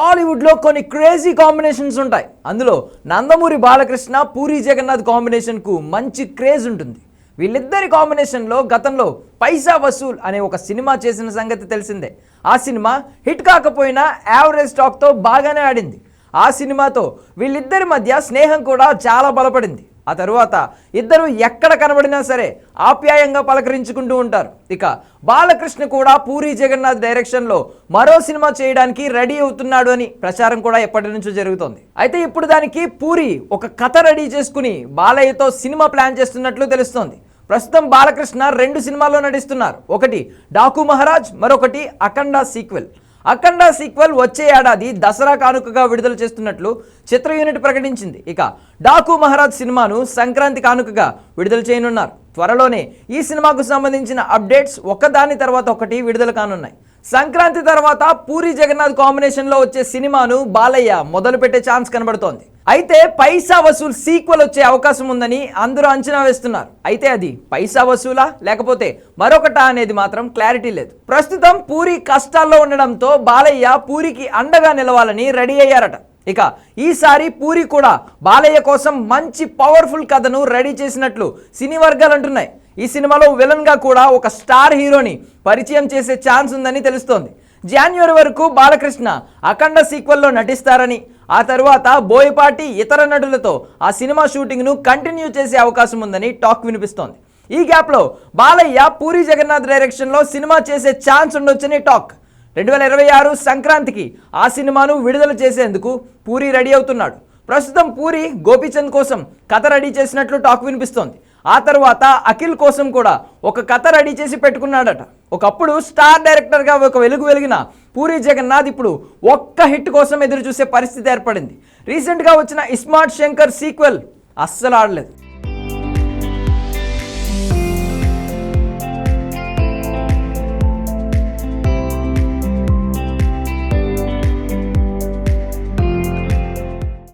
టాలీవుడ్లో కొన్ని crazy combinations ఉంటాయి. అందులో నందమూరి బాలకృష్ణ పూరి జగన్నాథ్ కాంబినేషన్కు మంచి క్రేజ్ ఉంటుంది. వీళ్ళిద్దరి కాంబినేషన్లో గతంలో పైసా వసూల్ అనే ఒక సినిమా చేసిన సంగతి తెలిసిందే. ఆ సినిమా హిట్ కాకపోయినా యావరేజ్ టాక్తో బాగానే ఆడింది. ఆ సినిమాతో వీళ్ళిద్దరి మధ్య స్నేహం కూడా చాలా బలపడింది. ఆ తరువాత ఇద్దరు ఎక్కడ కనబడినా సరే ఆప్యాయంగా పలకరించుకుంటూ ఉంటారు. ఇక బాలకృష్ణ కూడా పూరి జగన్నాథ్ డైరెక్షన్లో మరో సినిమా చేయడానికి రెడీ అవుతున్నాడు అని ప్రచారం కూడా ఎప్పటి నుంచో జరుగుతోంది. అయితే ఇప్పుడు దానికి పూరి ఒక కథ రెడీ చేసుకుని బాలయ్యతో సినిమా ప్లాన్ చేస్తున్నట్లు తెలుస్తోంది. ప్రస్తుతం బాలకృష్ణ రెండు సినిమాల్లో నటిస్తున్నారు. ఒకటి డాకు మహారాజ్ మరొకటి అఖండ సీక్వెల్ అఖండ సీక్వెల్ వచ్చే ఏడాది దసరా కానుకగా విడుదల చేస్తున్నట్లు చిత్ర యూనిట్ ప్రకటించింది. ఇక డాకు మహారాజ్ సినిమాను సంక్రాంతి కానుకగా విడుదల చేయనున్నారు. త్వరలోనే ఈ సినిమాకు సంబంధించిన అప్డేట్స్ ఒకదాని తర్వాత ఒకటి విడుదల కానున్నాయి. సంక్రాంతి తర్వాత పూరి జగన్నాథ్ కాంబినేషన్లో వచ్చే సినిమాను బాలయ్య మొదలుపెట్టే ఛాన్స్ కనబడుతోంది. అయితే పైసా వసూలు సీక్వెల్ వచ్చే అవకాశం ఉందని అందరూ అంచనా వేస్తున్నారు. అయితే అది పైసా వసూలా లేకపోతే మరొకటా అనేది మాత్రం క్లారిటీ లేదు. ప్రస్తుతం పూరి కష్టాల్లో ఉండడంతో బాలయ్య పూరికి అండగా నిలవాలని రెడీ అయ్యారట. ఇక ఈసారి పూరి కూడా బాలయ్య కోసం మంచి పవర్ఫుల్ కథను రెడీ చేసినట్లు సినీ వర్గాలు అంటున్నాయి. ఈ సినిమాలో విలన్గా కూడా ఒక స్టార్ హీరోని పరిచయం చేసే ఛాన్స్ ఉందని తెలుస్తోంది. జాన్యువరి వరకు బాలకృష్ణ అఖండ సీక్వెల్లో నటిస్తారని ఆ తర్వాత బోయపాటి ఇతర నటులతో ఆ సినిమా షూటింగ్ను కంటిన్యూ చేసే అవకాశం ఉందని టాక్ వినిపిస్తోంది. ఈ గ్యాప్లో బాలయ్య పూరి జగన్నాథ్ డైరెక్షన్లో సినిమా చేసే ఛాన్స్ ఉండొచ్చని టాక్. రెండు వేల ఇరవై ఆరు సంక్రాంతికి ఆ సినిమాను విడుదల చేసేందుకు పూరి రెడీ అవుతున్నాడు. ప్రస్తుతం పూరి గోపీచంద్ కోసం కథ రెడీ చేసినట్లు టాక్ వినిపిస్తోంది. ఆ తర్వాత అఖిల్ కోసం కూడా ఒక కథ రెడీ చేసి పెట్టుకున్నాడట. ఒకప్పుడు స్టార్ డైరెక్టర్గా ఒక వెలుగు వెలిగిన పూరి జగన్నాథ్ ఇప్పుడు ఒక్క హిట్ కోసం ఎదురు చూసే పరిస్థితి ఏర్పడింది. రీసెంట్గా వచ్చిన ఇస్మార్ట్ శంకర్ సీక్వెల్ అస్సలు ఆడలేదు.